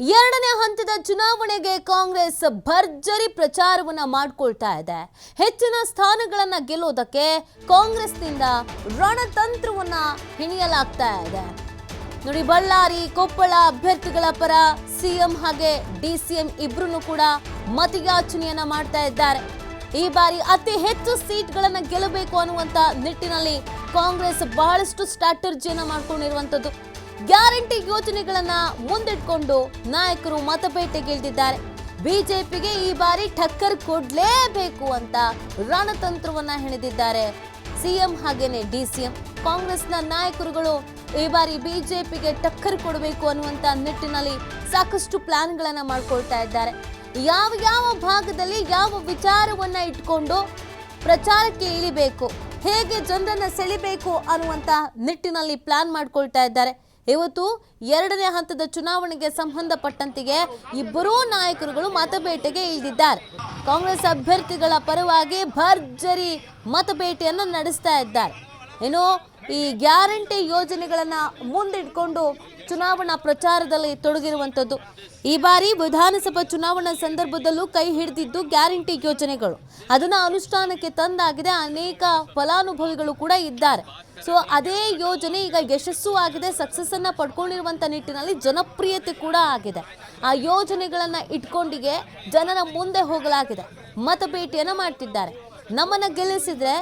ಎರಡನೇ ಹಂತದ ಚುನಾವಣೆಗೆ ಕಾಂಗ್ರೆಸ್ ಭರ್ಜರಿ ಪ್ರಚಾರವನ್ನ ಮಾಡ್ಕೊಳ್ತಾ ಇದೆ. ಹೆಚ್ಚಿನ ಸ್ಥಾನಗಳನ್ನ ಗೆಲ್ಲೋದಕ್ಕೆ ಕಾಂಗ್ರೆಸ್ನಿಂದ ರಣತಂತ್ರವನ್ನ ಹಿಣಿಯಲಾಗ್ತಾ ಇದೆ. ನೋಡಿ, ಬಳ್ಳಾರಿ, ಕೊಪ್ಪಳ ಅಭ್ಯರ್ಥಿಗಳ ಪರ ಸಿಎಂ ಹಾಗೆ ಡಿಸಿಎಂ ಇಬ್ರು ಕೂಡ ಮತಯಾಚನೆಯನ್ನ ಮಾಡ್ತಾ ಇದ್ದಾರೆ. ಈ ಬಾರಿ ಅತಿ ಹೆಚ್ಚು ಸೀಟ್ಗಳನ್ನ ಗೆಲ್ಲಬೇಕು ಅನ್ನುವಂತ ನಿಟ್ಟಿನಲ್ಲಿ ಕಾಂಗ್ರೆಸ್ ಬಹಳಷ್ಟು ಸ್ಟ್ರಾಟರ್ಜಿಯನ್ನ ಮಾಡ್ಕೊಂಡಿರುವಂತದ್ದು. ಗ್ಯಾರಂಟಿ ಯೋಜನೆಗಳನ್ನ ಮುಂದಿಟ್ಕೊಂಡು ನಾಯಕರು ಮತಪೇಟೆಗಿಳಿದಿದ್ದಾರೆ ಬಿಜೆಪಿಗೆ ಈ ಬಾರಿ ಟಕ್ಕರ್ ಕೊಡ್ಲೇಬೇಕು ಅಂತ ರಣತಂತ್ರವನ್ನ ಹೆಣೆದಿದ್ದಾರೆ. ಸಿಎಂ ಹಾಗೇನೆ ಡಿಸಿಎಂ. ಕಾಂಗ್ರೆಸ್ನ ನಾಯಕರುಗಳು ಈ ಬಾರಿ ಬಿಜೆಪಿಗೆ ಟಕ್ಕರ್ ಕೊಡಬೇಕು ಅನ್ನುವಂತ ನಿಟ್ಟಿನಲ್ಲಿ ಸಾಕಷ್ಟು ಪ್ಲಾನ್ಗಳನ್ನ ಮಾಡ್ಕೊಳ್ತಾ ಇದ್ದಾರೆ. ಯಾವ ಯಾವ ಭಾಗದಲ್ಲಿ ಯಾವ ವಿಚಾರವನ್ನ ಇಟ್ಕೊಂಡು ಪ್ರಚಾರಕ್ಕೆ ಇಳಿಬೇಕು, ಹೇಗೆ ಜನರನ್ನ ಸೆಳಿಬೇಕು ಅನ್ನುವಂತ ನಿಟ್ಟಿನಲ್ಲಿ ಪ್ಲಾನ್ ಮಾಡ್ಕೊಳ್ತಾ ಇದ್ದಾರೆ. ಇವತ್ತು ಎರಡನೇ ಹಂತದ ಚುನಾವಣೆಗೆ ಸಂಬಂಧಪಟ್ಟಂತೆಗೆ ಇಬ್ಬರೂ ನಾಯಕರುಗಳು ಮತಬೇಟೆಗೆ ಇಳಿದಿದ್ದಾರೆ. ಕಾಂಗ್ರೆಸ್ ಅಭ್ಯರ್ಥಿಗಳ ಪರವಾಗಿ ಭರ್ಜರಿ ಮತಬೇಟೆಯನ್ನು ನಡೆಸ್ತಾ ಇದ್ದಾರೆ. ಏನು ಈ ಗ್ಯಾರಂಟಿ ಯೋಜನೆಗಳನ್ನು ಮುಂದಿಟ್ಕೊಂಡು ಚುನಾವಣಾ ಪ್ರಚಾರದಲ್ಲಿ ತೊಡಗಿರುವಂಥದ್ದು. ಈ ಬಾರಿ ವಿಧಾನಸಭಾ ಚುನಾವಣಾ ಸಂದರ್ಭದಲ್ಲೂ ಕೈ ಹಿಡಿದಿದ್ದು ಗ್ಯಾರಂಟಿ ಯೋಜನೆಗಳು. ಅದನ್ನು ಅನುಷ್ಠಾನಕ್ಕೆ ತಂದಾಗಿದೆ, ಅನೇಕ ಫಲಾನುಭವಿಗಳು ಕೂಡ ಇದ್ದಾರೆ. ಸೊ ಅದೇ ಯೋಜನೆ ಈಗ ಯಶಸ್ಸು ಆಗಿದೆ ಸಕ್ಸಸ್ಸನ್ನು ಪಡ್ಕೊಂಡಿರುವಂಥ ನಿಟ್ಟಿನಲ್ಲಿ ಜನಪ್ರಿಯತೆ ಕೂಡ ಆಗಿದೆ. ಆ ಯೋಜನೆಗಳನ್ನು ಇಟ್ಕೊಂಡಿಗೆ ಜನರ ಮುಂದೆ ಹೋಗಲಾಗಿದೆ. ಮತಭೇಟಿಯನ್ನ ಮಾಡ್ತಿದ್ದಾರೆ. ನಮ್ಮನ್ನು ಗೆಲ್ಲಿಸಿದ್ರೆ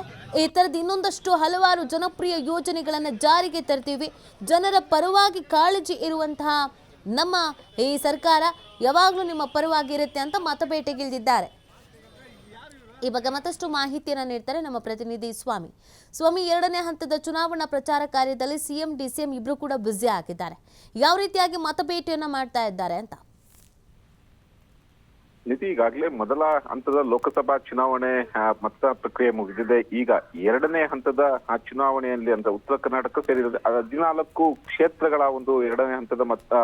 ಈ ಥರದ ಇನ್ನೊಂದಷ್ಟು ಹಲವಾರು ಜನಪ್ರಿಯ ಯೋಜನೆಗಳನ್ನು ಜಾರಿಗೆ ತರ್ತೀವಿ. ಜನರ ಪರವಾಗಿ ಕಾಳಜಿ ಇರುವಂತಹ ನಮ್ಮ ಈ ಸರ್ಕಾರ ಯಾವಾಗಲೂ ನಿಮ್ಮ ಪರವಾಗಿ ಇರುತ್ತೆ ಅಂತ ಮತಬೇಟೆಗಿಳಿದಿದ್ದಾರೆ ಈ ಬಗ್ಗೆ ಮತ್ತಷ್ಟು ಮಾಹಿತಿಯನ್ನು ನೀಡ್ತಾರೆ ನಮ್ಮ ಪ್ರತಿನಿಧಿ ಸ್ವಾಮಿ. ಸ್ವಾಮಿ, ಎರಡನೇ ಹಂತದ ಚುನಾವಣಾ ಪ್ರಚಾರ ಕಾರ್ಯದಲ್ಲಿ ಸಿಎಂ, ಡಿಸಿಎಂ ಇಬ್ಬರು ಕೂಡ ಬ್ಯುಸಿ ಆಗಿದ್ದಾರೆ. ಯಾವ ರೀತಿಯಾಗಿ ಮತಬೇಟೆಯನ್ನು ಮಾಡ್ತಾ ಇದ್ದಾರೆ ಅಂತ? ನಿತಿ ಈಗಾಗಲೇ ಮೊದಲ ಹಂತದ ಲೋಕಸಭಾ ಚುನಾವಣೆ ಮತ ಪ್ರಕ್ರಿಯೆ ಮುಗಿದಿದೆ. ಈಗ ಎರಡನೇ ಹಂತದ ಚುನಾವಣೆಯಲ್ಲಿ ಅಂದ್ರೆ ಉತ್ತರ ಕರ್ನಾಟಕ ಸೇರಿದಂತೆ ಹದಿನಾಲ್ಕು ಕ್ಷೇತ್ರಗಳ ಒಂದು ಎರಡನೇ ಹಂತದ ಮತ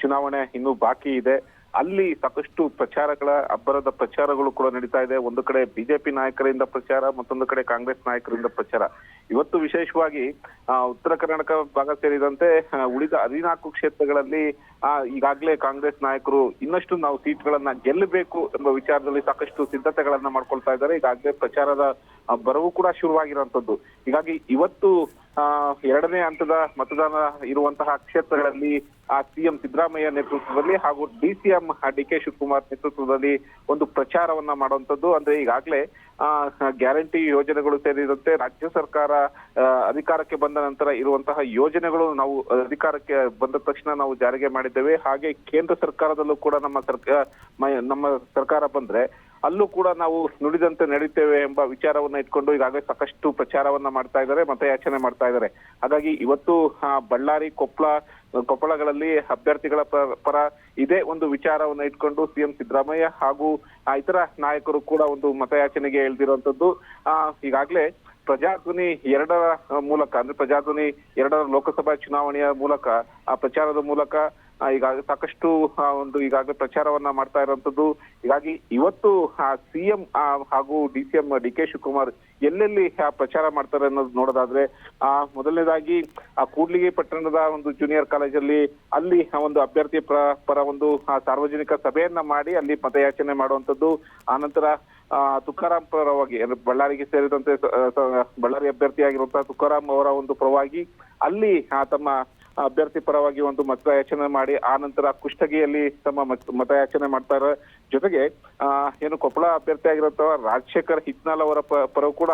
ಚುನಾವಣೆ ಇನ್ನೂ ಬಾಕಿ ಇದೆ. ಅಲ್ಲಿ ಸಾಕಷ್ಟು ಪ್ರಚಾರಗಳ, ಅಬ್ಬರದ ಪ್ರಚಾರಗಳು ಕೂಡ ನಡೀತಾ ಇದೆ. ಒಂದು ಕಡೆ ಬಿಜೆಪಿ ನಾಯಕರಿಂದ ಪ್ರಚಾರ, ಮತ್ತೊಂದು ಕಡೆ ಕಾಂಗ್ರೆಸ್ ನಾಯಕರಿಂದ ಪ್ರಚಾರ. ಇವತ್ತು ವಿಶೇಷವಾಗಿ ಉತ್ತರ ಕರ್ನಾಟಕ ಭಾಗ ಸೇರಿದಂತೆ ಉಳಿದ ಹದಿನಾಲ್ಕು ಕ್ಷೇತ್ರಗಳಲ್ಲಿ ಈಗಾಗಲೇ ಕಾಂಗ್ರೆಸ್ ನಾಯಕರು ಇನ್ನಷ್ಟು ನಾವು ಸೀಟ್ಗಳನ್ನ ಗೆಲ್ಲಬೇಕು ಎಂಬ ವಿಚಾರದಲ್ಲಿ ಸಾಕಷ್ಟು ಸಿದ್ಧತೆಗಳನ್ನ ಮಾಡ್ಕೊಳ್ತಾ ಇದ್ದಾರೆ. ಈಗಾಗಲೇ ಪ್ರಚಾರದ ಬರವು ಕೂಡ ಶುರುವಾಗಿರುವಂತದ್ದು ಹೀಗಾಗಿ ಇವತ್ತು ಎರಡನೇ ಹಂತದ ಮತದಾನ ಇರುವಂತಹ ಕ್ಷೇತ್ರಗಳಲ್ಲಿ ಆ ಸಿಎಂ ಸಿದ್ದರಾಮಯ್ಯ ನೇತೃತ್ವದಲ್ಲಿ ಹಾಗೂ ಡಿಸಿಎಂ ಡಿ ಕೆ ಶಿವಕುಮಾರ್ ನೇತೃತ್ವದಲ್ಲಿ ಒಂದು ಪ್ರಚಾರವನ್ನ ಮಾಡುವಂಥದ್ದು. ಅಂದ್ರೆ ಈಗಾಗಲೇ, ಆ, ಗ್ಯಾರಂಟಿ ಯೋಜನೆಗಳು ಸೇರಿದಂತೆ ರಾಜ್ಯ ಸರ್ಕಾರ ಅಧಿಕಾರಕ್ಕೆ ಬಂದ ನಂತರ ಇರುವಂತಹ ಯೋಜನೆಗಳು ನಾವು ಅಧಿಕಾರಕ್ಕೆ ಬಂದ ತಕ್ಷಣ ನಾವು ಜಾರಿಗೆ ಮಾಡಿದ್ದೇವೆ. ಹಾಗೆ ಕೇಂದ್ರ ಸರ್ಕಾರದಲ್ಲೂ ಕೂಡ ನಮ್ಮ ಸರ್ಕಾರ ನಮ್ಮ ಸರ್ಕಾರ ಬಂದ್ರೆ ಅಲ್ಲೂ ಕೂಡ ನಾವು ನುಡಿದಂತೆ ನಡೀತೇವೆ ಎಂಬ ವಿಚಾರವನ್ನ ಇಟ್ಕೊಂಡು ಈಗಾಗಲೇ ಸಾಕಷ್ಟು ಪ್ರಚಾರವನ್ನ ಮಾಡ್ತಾ ಇದ್ದಾರೆ, ಮತಯಾಚನೆ ಮಾಡ್ತಾ ಇದ್ದಾರೆ. ಹಾಗಾಗಿ ಇವತ್ತು ಬಳ್ಳಾರಿ ಕೊಪ್ಪಳ ಕೊಪ್ಪಳಗಳಲ್ಲಿ ಅಭ್ಯರ್ಥಿಗಳ ಪರ ಇದೇ ಒಂದು ವಿಚಾರವನ್ನ ಇಟ್ಕೊಂಡು ಸಿಎಂ ಸಿದ್ದರಾಮಯ್ಯ ಹಾಗೂ ಇತರ ನಾಯಕರು ಕೂಡ ಒಂದು ಮತಯಾಚನೆಗೆ ಇಳಿದಿರುವಂತದ್ದು ಆ, ಈಗಾಗಲೇ ಪ್ರಜಾಧ್ವನಿ ಎರಡರ ಮೂಲಕ, ಅಂದ್ರೆ ಪ್ರಜಾಧ್ವನಿ ಎರಡರ ಲೋಕಸಭಾ ಚುನಾವಣೆಯ ಮೂಲಕ, ಆ ಪ್ರಚಾರದ ಮೂಲಕ ಈಗಾಗಲೇ ಸಾಕಷ್ಟು ಒಂದು ಈಗಾಗಲೇ ಪ್ರಚಾರವನ್ನ ಮಾಡ್ತಾ ಇರುವಂತದ್ದು. ಹೀಗಾಗಿ ಇವತ್ತು ಸಿಎಂ ಹಾಗೂ D C M D K Shivakumar ಎಲ್ಲೆಲ್ಲಿ ಪ್ರಚಾರ ಮಾಡ್ತಾರೆ ಅನ್ನೋದು ನೋಡೋದಾದ್ರೆ, ಆ, ಮೊದಲನೇದಾಗಿ, ಆ, ಕೂಡ್ಲಿಗಿ ಪಟ್ಟಣದ ಒಂದು ಜೂನಿಯರ್ ಕಾಲೇಜಲ್ಲಿ ಅಲ್ಲಿ ಒಂದು ಅಭ್ಯರ್ಥಿ ಪರ ಒಂದು ಸಾರ್ವಜನಿಕ ಸಭೆಯನ್ನ ಮಾಡಿ ಅಲ್ಲಿ ಮತಯಾಚನೆ ಮಾಡುವಂತದ್ದು. ಆನಂತರ ತುಕಾರಾಮ್ ತುಕಾರಾಂ ಪರವಾಗಿ ಬಳ್ಳಾರಿಗೆ ಸೇರಿದಂತೆ ಬಳ್ಳಾರಿ ಅಭ್ಯರ್ಥಿಯಾಗಿರುವಂತಹ ತುಕಾರಾಂ ಅವರ ಒಂದು ಪರವಾಗಿ ಅಲ್ಲಿ ತಮ್ಮ ಅಭ್ಯರ್ಥಿ ಪರವಾಗಿ ಒಂದು ಮತಯಾಚನೆ ಮಾಡಿ, ಆ ನಂತರ ಕುಷ್ಟಗಿಯಲ್ಲಿ ತಮ್ಮ ಮತ- ಮತಯಾಚನೆ ಮಾಡ್ತಾರೆ. ಜೊತೆಗೆ ಏನು ಕೊಪ್ಪಳ ಅಭ್ಯರ್ಥಿ ಆಗಿರುವಂತಹ ರಾಜಶೇಖರ್ ಹಿತ್ನಾಲ್ ಅವರ ಪರವು ಕೂಡ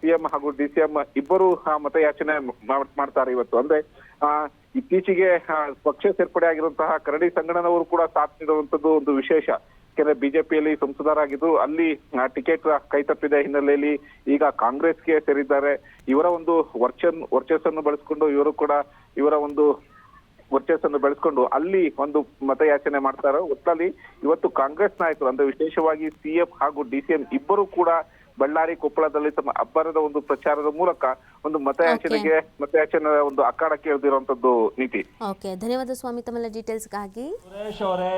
ಸಿಎಂ ಹಾಗೂ ಡಿ ಸಿ ಎಂ ಇಬ್ಬರು ಮತಯಾಚನೆ ಮಾಡ್- ಮಾಡ್ತಾರೆ ಇವತ್ತು. ಅಂದ್ರೆ, ಆ, ಇತ್ತೀಚೆಗೆ ಪಕ್ಷ ಸೇರ್ಪಡೆ ಆಗಿರುವಂತಹ ಕರಡಿ ಸಂಗಣ್ಣನವರು ಕೂಡ ಸಾಥ್ ನೀಡುವಂತದ್ದು ಒಂದು ವಿಶೇಷ. ಯಾಕೆಂದ್ರೆ ಬಿಜೆಪಿಯಲ್ಲಿ ಸಂಸದರಾಗಿದ್ದು, ಅಲ್ಲಿ ಟಿಕೆಟ್ ಕೈತಪ್ಪಿದ ಹಿನ್ನೆಲೆಯಲ್ಲಿ ಈಗ ಕಾಂಗ್ರೆಸ್ಗೆ ಸೇರಿದ್ದಾರೆ. ಇವರ ಒಂದು ವರ್ಚನ್, ವರ್ಚಸ್ಸನ್ನು ಬಳಸಿಕೊಂಡು ಇವರು ಕೂಡ ಇವರ ಒಂದು ವರ್ಚಸ್ಸನ್ನು ಬೆಳೆಸ್ಕೊಂಡು ಅಲ್ಲಿ ಒಂದು ಮತಯಾಚನೆ ಮಾಡ್ತಾರೆ ಒಟ್ಟಲ್ಲಿ ಇವತ್ತು ಕಾಂಗ್ರೆಸ್ ನಾಯಕರು ಅಂದ್ರೆ ವಿಶೇಷವಾಗಿ ಸಿಎಂ ಹಾಗೂ ಡಿಸಿಎಂ ಇಬ್ಬರು ಕೂಡ ಬಳ್ಳಾರಿ ಕೊಪ್ಪಳದಲ್ಲಿ ತಮ್ಮ ಅಬ್ಬರದ ಒಂದು ಪ್ರಚಾರದ ಮೂಲಕ ಒಂದು ಮತಯಾಚನೆಗೆ ಮತಯಾಚನೆ ಒಂದು ಅಖಾಡಕ್ಕೆ ಇಳಿದಿರುವಂತದ್ದು ನೀತಿ. ಓಕೆ ಧನ್ಯವಾದ ಸ್ವಾಮಿ ತಮ್ಮೆಲ್ಲ ಡೀಟೇಲ್ಸ್ಗಾಗಿ ಸುರೇಶ್ ಅವರೇ